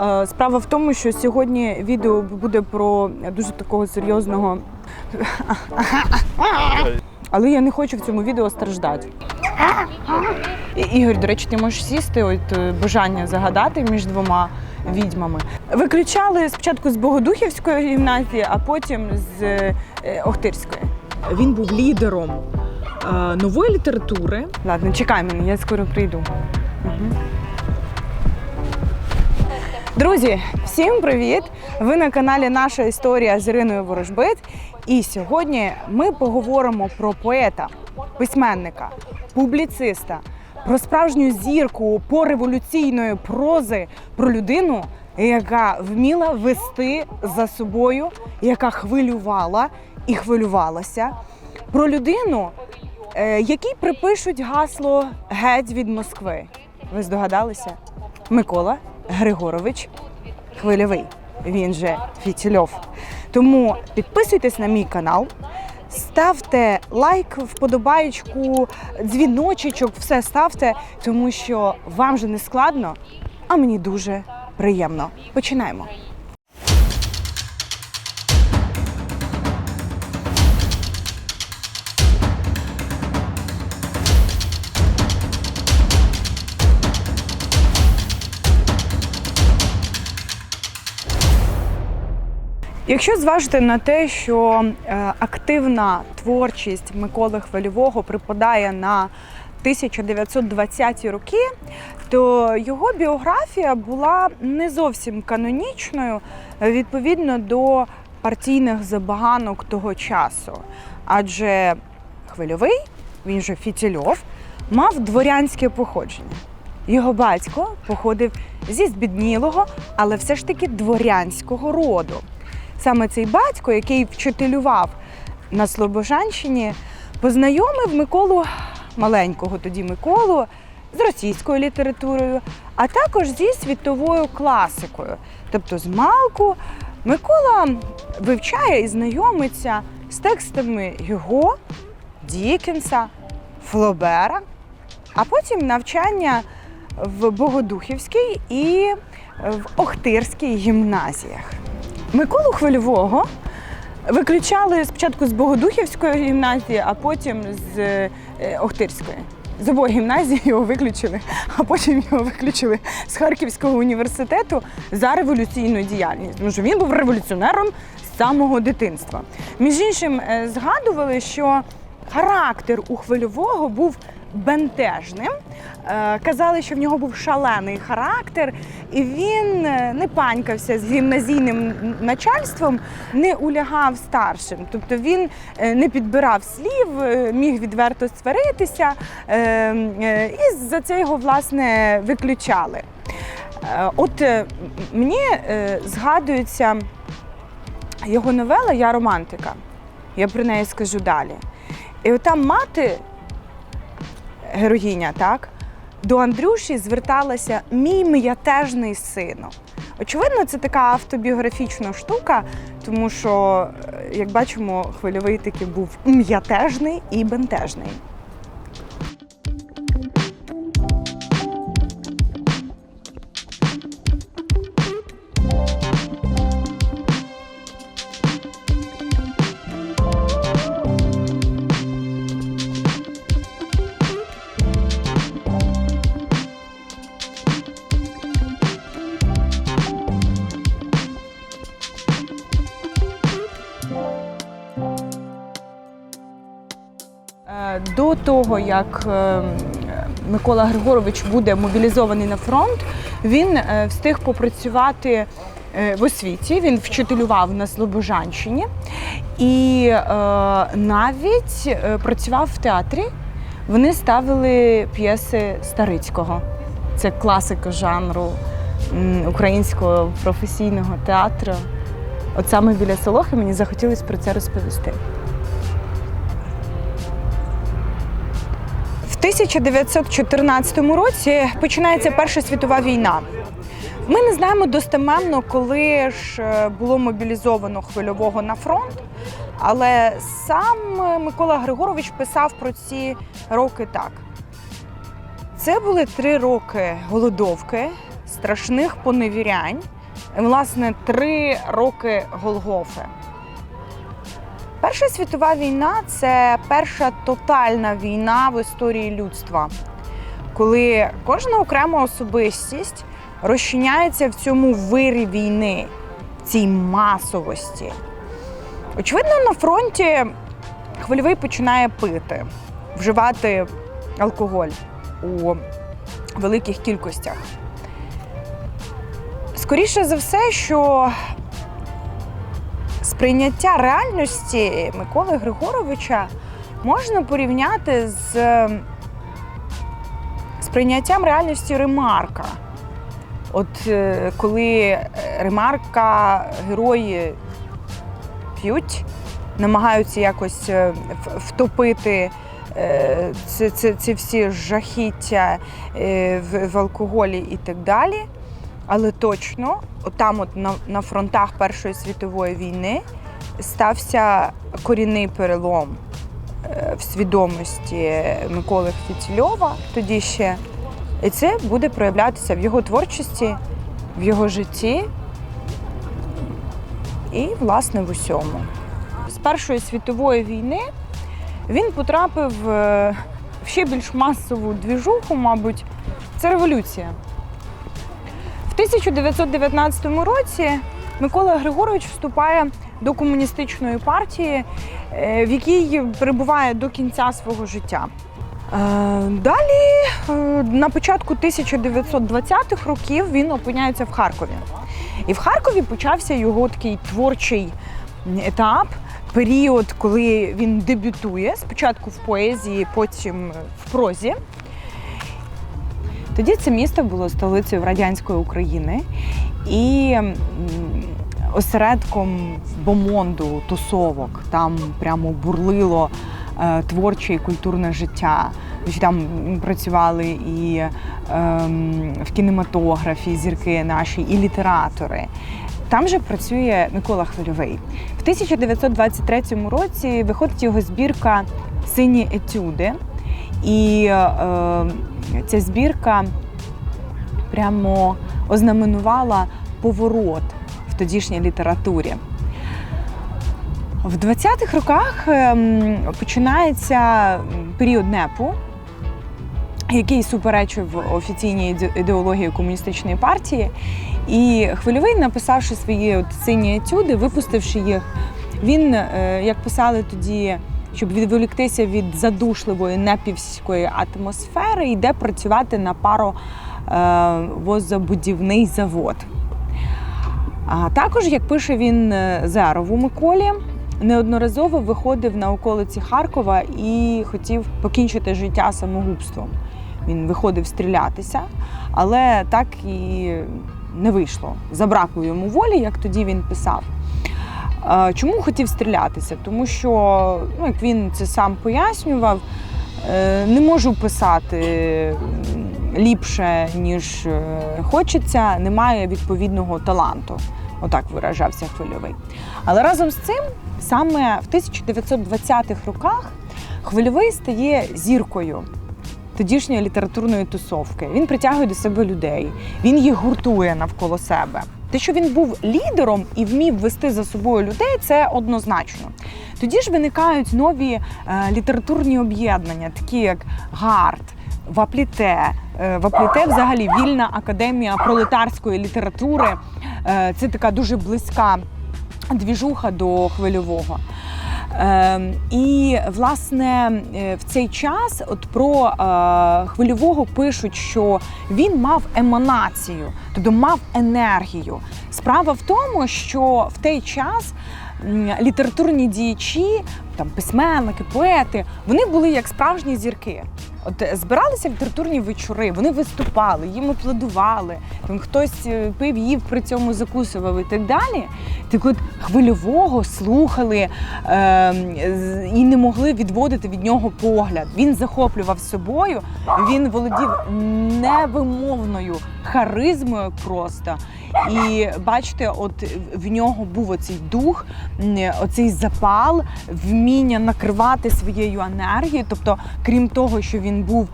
Е, Справа в тому, що сьогодні відео буде про дуже такого серйозного. Але я не хочу в цьому відео страждати. І- Ігор, до речі, ти можеш сісти, от е, бажання загадати між двома відьмами. Виключали спочатку з Богодухівської гімназії, а потім з е, Охтирської. Він був лідером нової літератури. Ладно, чекай мене, я скоро прийду. Мгм. Друзі, всім привіт! Ви на каналі Наша історія з Іриною Ворожбит. І сьогодні ми поговоримо про поета, письменника, публіциста, про справжню зірку пореволюційної прози, про людину, яка вміла вести за собою, яка хвилювала і хвилювалася, про людину, е, якій припишуть гасло геть від Москви. Ви здогадалися? Микола Григорович Хвильовий. Він же Фітільов. Тому підписуйтесь на мій канал, ставте лайк, вподобаєчку, дзвіночечок, все ставте, тому що вам же не складно, а мені дуже приємно. Починаємо. Якщо зважити на те, що е, активна творчість Миколи Хвильового припадає на 1920-ті роки, то його біографія була не зовсім канонічною відповідно до партійних забаганок того часу. Адже Хвильовий, він же Фітільов, мав дворянське походження. Його батько походив зі збіднілого, але все ж таки дворянського роду. Саме цей батько, який вчителював на Слобожанщині, познайомив Миколу маленького тоді Миколу з російською літературою, а також зі світовою класикою. Тобто з малку Микола вивчає і знайомиться з текстами Гюго, Дікенса, Флобера, а потім навчання в Богодухівській і в Охтирській гімназіях. Миколу Хвильового виключали спочатку з Богодухівської гімназії, а потім з е, Охтирської. З обох гімназій його виключили, а потім його виключили з Харківського університету за революційну діяльність. Тому що він був революціонером з самого дитинства. Між іншим, е, згадували, що характер у хвильового був бентежним. Е, Казали, що в нього був шалений характер, і він е, не панькався з гімназійним начальством, не улягав старшим. Тобто він е, не підбирав слів, міг відверто сваритися, і за це його власне виключали. От мені згадується його новела Я романтика. Я про неї скажу далі. І от там мати героїня, так, до Андрюші зверталася мій м'ятежний сину. Очевидно, це така автобіографічна штука, тому що, е, як бачимо, хвильовий таки був м'ятежний і бентежний. Того, як е, Микола Григорович буде мобілізований на фронт, він е, встиг попрацювати е, в освіті. Він вчителював на Слобожанщині і навіть працював в театрі. Вони ставили п'єси Старицького. Це класика жанру українського професійного театру. От саме біля Солохи мені захотілося про це розповісти. 1914 році починається Перша світова війна. Ми не знаємо достеменно, коли ж е, було мобілізовано хвильового на фронт, але сам е, Микола Григорович писав про ці роки так. Це були три роки голодовки, страшних поневірянь, власне, три роки Голгофи. Перша світова війна це перша тотальна війна в історії людства, коли кожна окрема особистість розчиняється в цьому вирі війни, в цій масовості. Очевидно, на фронті хвильовий починає пити, вживати алкоголь у великих кількостях. Скоріше за все, що сприйняття реальності Миколи Григоровича можна порівняти з сприйняттям реальності Ремарка. От е, коли Ремарка герої п'ють, намагаються якось е, втопити е, ці, ці, ці всі жахіття в, в алкоголі і так далі. Але точно, отам, от на, на фронтах Першої світової війни, стався корінний перелом е, в свідомості Миколи Фітільова тоді ще. І це буде проявлятися в його творчості, в його житті і, власне, в усьому. З Першої світової війни він потрапив е, в ще більш масову двіжуху, мабуть, це революція. В 1919 році Микола Григорович вступає до комуністичної партії, е, в якій перебуває до кінця свого життя. Е, Далі, е, на початку 1920-х років, він опиняється в Харкові. І в Харкові почався його такий творчий етап, період, коли він дебютує спочатку в поезії, потім в прозі. Тоді це місто було столицею радянської України і осередком бомонду, тусовок. Там прямо бурлило е, творче і культурне життя. Там працювали і ем, в кінематографі зірки наші, і літератори. Там же працює Микола Хвильовий. В 1923 році виходить його збірка Сині етюди. І е, ця збірка прямо ознаменувала поворот в тодішній літературі. В 20-х роках ем, починається період НЕПу, який суперечив офіційній ідеології комуністичної партії. І хвильовий, написавши свої от сині етюди, випустивши їх, він, е, як писали тоді, щоб відволіктися від задушливої непівської атмосфери, йде працювати на паровозобудівний завод. А також, як пише він е, Зерову Миколі, неодноразово виходив на околиці Харкова і хотів покінчити життя самогубством. Він виходив стрілятися, але так і не вийшло. Забракло йому волі, як тоді він писав. Чому хотів стрілятися? Тому що, ну, як він це сам пояснював, е, не можу писати ліпше, ніж е, хочеться, немає відповідного таланту. Отак виражався хвильовий. Але разом з цим, саме в 1920-х роках, хвильовий стає зіркою тодішньої літературної тусовки. Він притягує до себе людей, він їх гуртує навколо себе. Те, що він був лідером і вмів вести за собою людей, це однозначно. Тоді ж виникають нові е, літературні об'єднання, такі як ГАРД, Вапліте. Е, Вапліте взагалі вільна академія пролетарської літератури. Е, Це така дуже близька двіжуха до хвильового. Ем, І власне е, в цей час от про е, хвильового пишуть, що він мав еманацію, тобто мав енергію. Справа в тому, що в той час літературні діячі, там письменники, поети, вони були як справжні зірки. От е, збиралися літературні вечори, вони виступали, їм аплодували, там хтось е, пив, їв при цьому закусував і так далі. Так от хвильового слухали е, і не могли відводити від нього погляд. Він захоплював собою, він володів невимовною харизмою просто. І бачите, от в нього був оцей дух, оцей запал, вміння накривати своєю енергією. Тобто, крім того, що він був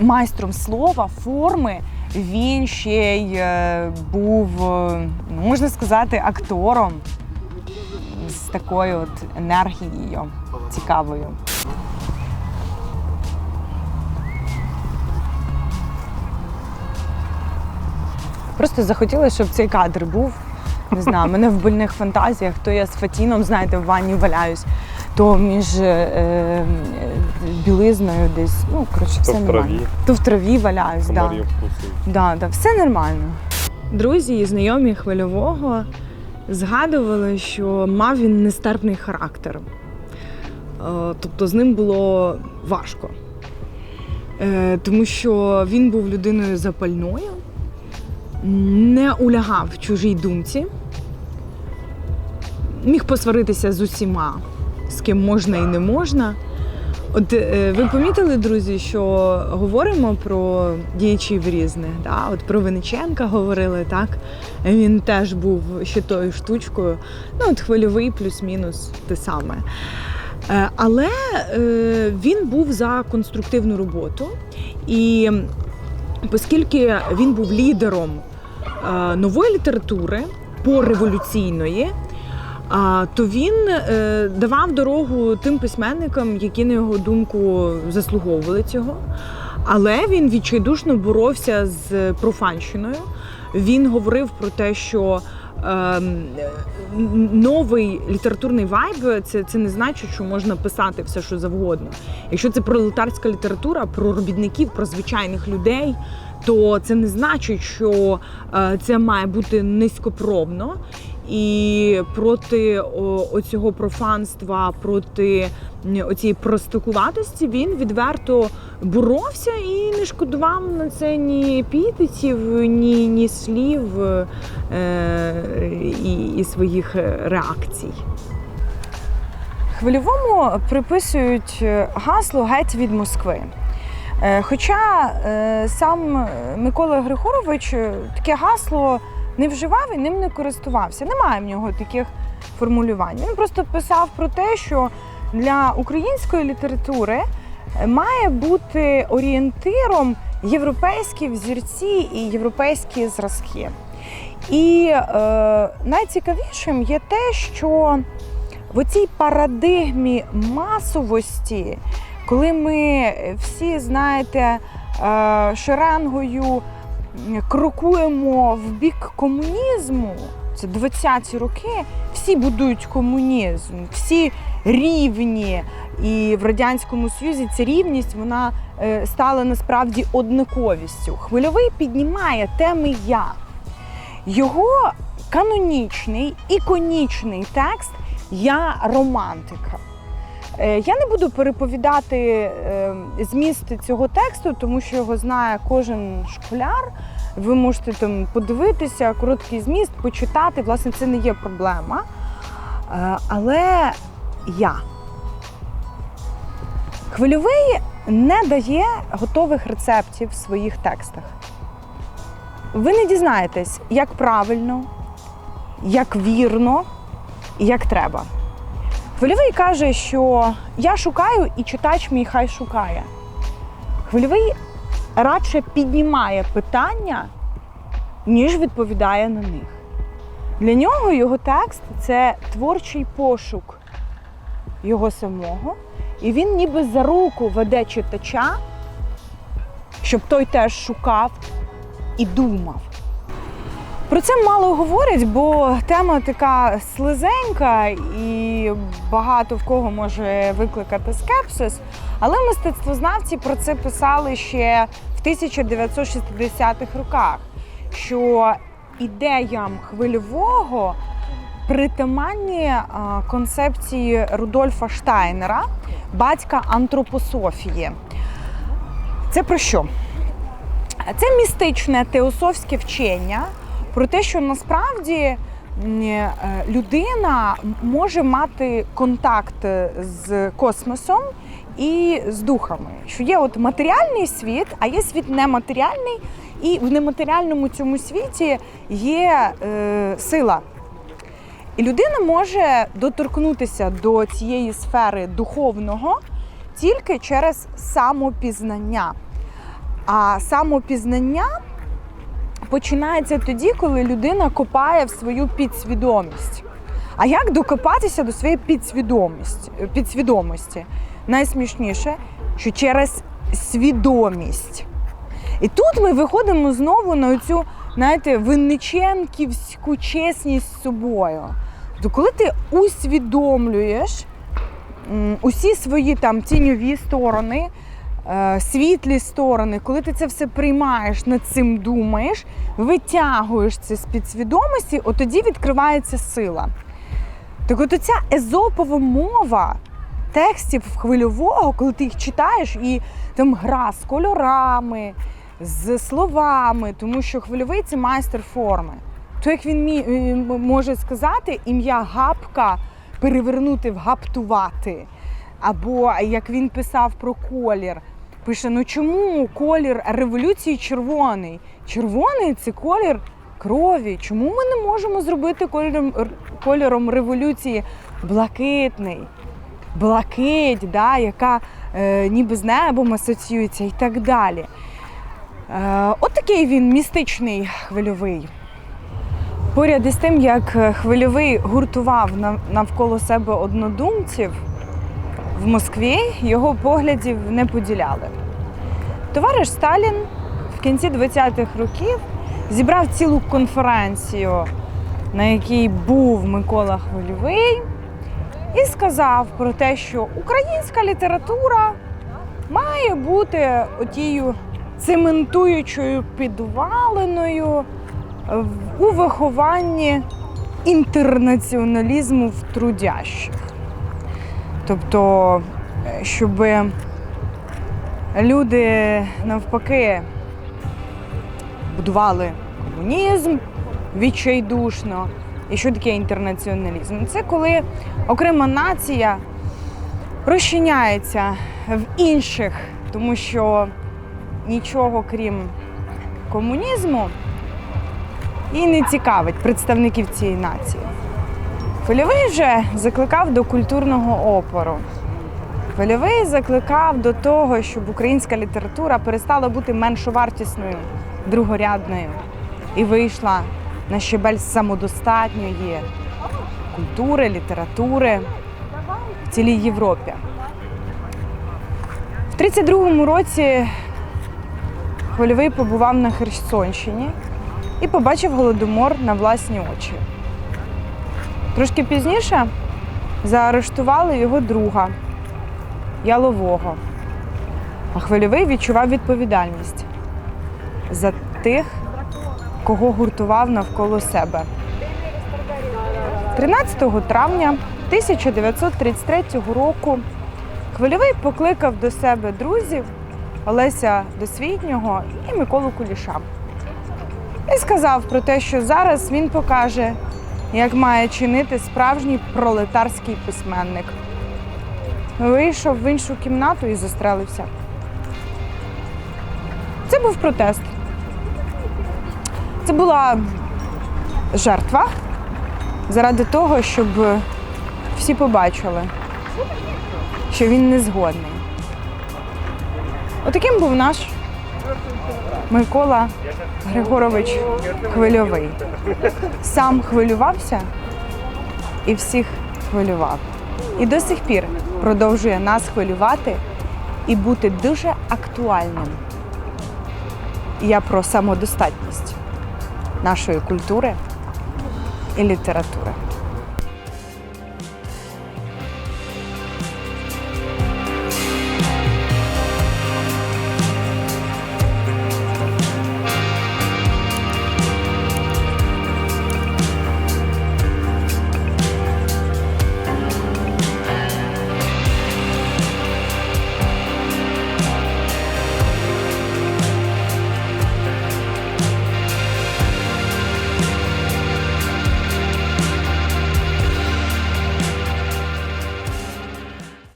майстром слова, форми, він ще й е, був, е, ну, можна сказати, актором з такою от енергією цікавою. Просто захотілося, щоб цей кадр був. Не знаю, мене в больних фантазіях, то я з Фатіном, знаєте, в ванні валяюсь, то між е, е, білизною десь, ну, коротше, все в нормально. траві. То в траві валяюсь, так. Да. Комарів вкусив. Да, да, все нормально. Друзі і знайомі хвильового згадували, що мав він нестерпний характер. Е, Тобто з ним було важко. Е, Тому що він був людиною запальною, не улягав чужій думці, міг посваритися з усіма, з ким можна і не можна. От е, ви помітили, друзі, що говоримо про діячів різних. Да? От про Винниченка говорили, так? Він теж був ще тою штучкою. Ну, от хвильовий плюс-мінус те саме. Е, Але е, він був за конструктивну роботу. І оскільки він був лідером нової літератури пореволюційної, то він е, давав дорогу тим письменникам, які, на його думку, заслуговували цього. Але він відчайдушно боровся з профанщиною. Він говорив про те, що ем, новий літературний вайб це, це не значить, що можна писати все, що завгодно. Якщо це пролетарська література, про робітників, про звичайних людей, то це не значить, що е, це має бути низькопробно. І проти оцього профанства, проти оцієї простокуватості він відверто боровся і не шкодував на це ні епітетів, ні, ні слів е, і, і своїх реакцій. Хвильовому приписують гасло геть від Москви. Е, Хоча е, сам Микола Григорович таке гасло не вживав і ним не користувався. Немає в нього таких формулювань. Він просто писав про те, що для української літератури е, має бути орієнтиром європейські взірці і європейські зразки. І е, найцікавішим є те, що в цій парадигмі масовості, коли ми всі, знаєте, е, шеренгою крокуємо в бік комунізму, це 20-ті роки, всі будують комунізм, всі рівні. І в Радянському Союзі ця рівність вона е, стала насправді однаковістю. Хвильовий піднімає теми я. Його канонічний, іконічний текст Я романтика. Е, Я не буду переповідати е, зміст цього тексту, тому що його знає кожен школяр. Ви можете там подивитися, короткий зміст, почитати. Власне, це не є проблема. Е, Але я. Хвильовий не дає готових рецептів в своїх текстах. Ви не дізнаєтесь, як правильно, як вірно і як треба. Хвильовий каже, що я шукаю і читач мій хай шукає. Хвильовий радше піднімає питання, ніж відповідає на них. Для нього його текст це творчий пошук його самого, і він ніби за руку веде читача, щоб той теж шукав і думав. Про це мало говорять, бо тема така слизенька і багато в кого може викликати скепсис. Але мистецтвознавці про це писали ще в 1960-х роках, що ідеям хвильового притаманні концепції Рудольфа Штайнера, батька антропософії. Це про що? Це містичне теософське вчення про те, що насправді е, людина може мати контакт з космосом і з духами. Що є от матеріальний світ, а є світ нематеріальний, і в нематеріальному цьому світі є е, сила. І людина може доторкнутися до цієї сфери духовного тільки через самопізнання. А самопізнання починається тоді, коли людина копає в свою підсвідомість. А як докопатися до своєї підсвідомості? підсвідомості? Найсмішніше, що через свідомість. І тут ми виходимо знову на цю, знаєте, винниченківську чесність з собою. Тобто, коли ти усвідомлюєш усі свої там тіньові сторони, світлі сторони, коли ти це все приймаєш, над цим думаєш, витягуєш це з підсвідомості, от тоді відкривається сила. Так от ця езопова мова текстів хвильового, коли ти їх читаєш, і там гра з кольорами, з словами, тому що хвильовий це майстер форми. То як він е, може сказати, ім'я гапка перевернути в гаптувати. Або як він писав про колір, пише: ну чому колір революції червоний? Червоний це колір крові. Чому ми не можемо зробити кольором, кольором революції блакитний? Блакить, да, яка е, ніби з небом асоціюється і так далі. Е, от такий він містичний хвильовий. Поряд із тим, як хвильовий гуртував навколо себе однодумців, в Москві його поглядів не поділяли. Товариш Сталін в кінці 20-х років зібрав цілу конференцію, на якій був Микола Хвильовий, і сказав про те, що українська література має бути отією цементуючою підваленою у вихованні інтернаціоналізму в трудящих. Тобто, е, щоб люди навпаки будували комунізм відчайдушно. І що таке інтернаціоналізм? Це коли окрема нація розчиняється в інших, тому що нічого крім комунізму і не цікавить представників цієї нації. Хвильовий вже закликав до культурного опору. Хвильовий закликав до того, щоб українська література перестала бути меншовартісною, другорядною і вийшла на щебель самодостатньої культури, літератури в цілій Європі. В 32-му році Хвильовий побував на Херсонщині і побачив голодомор на власні очі. Трошки пізніше заарештували його друга Ялового. А хвильовий відчував відповідальність за тих, кого гуртував навколо себе. 13 травня 1933 року Хвильовий покликав до себе друзів Олеся Досвітнього і Миколу Куліша. І сказав про те, що зараз він покаже, як має чинити справжній пролетарський письменник. Вийшов в іншу кімнату і застрелився. Це був протест. Це була жертва заради того, щоб всі побачили, що він не згодний. Отаким був наш Микола Григорович Хвильовий. Сам хвилювався і всіх хвилював. І до сих пір продовжує нас хвилювати і бути дуже актуальним. Я про самодостатність нашої культури і літератури.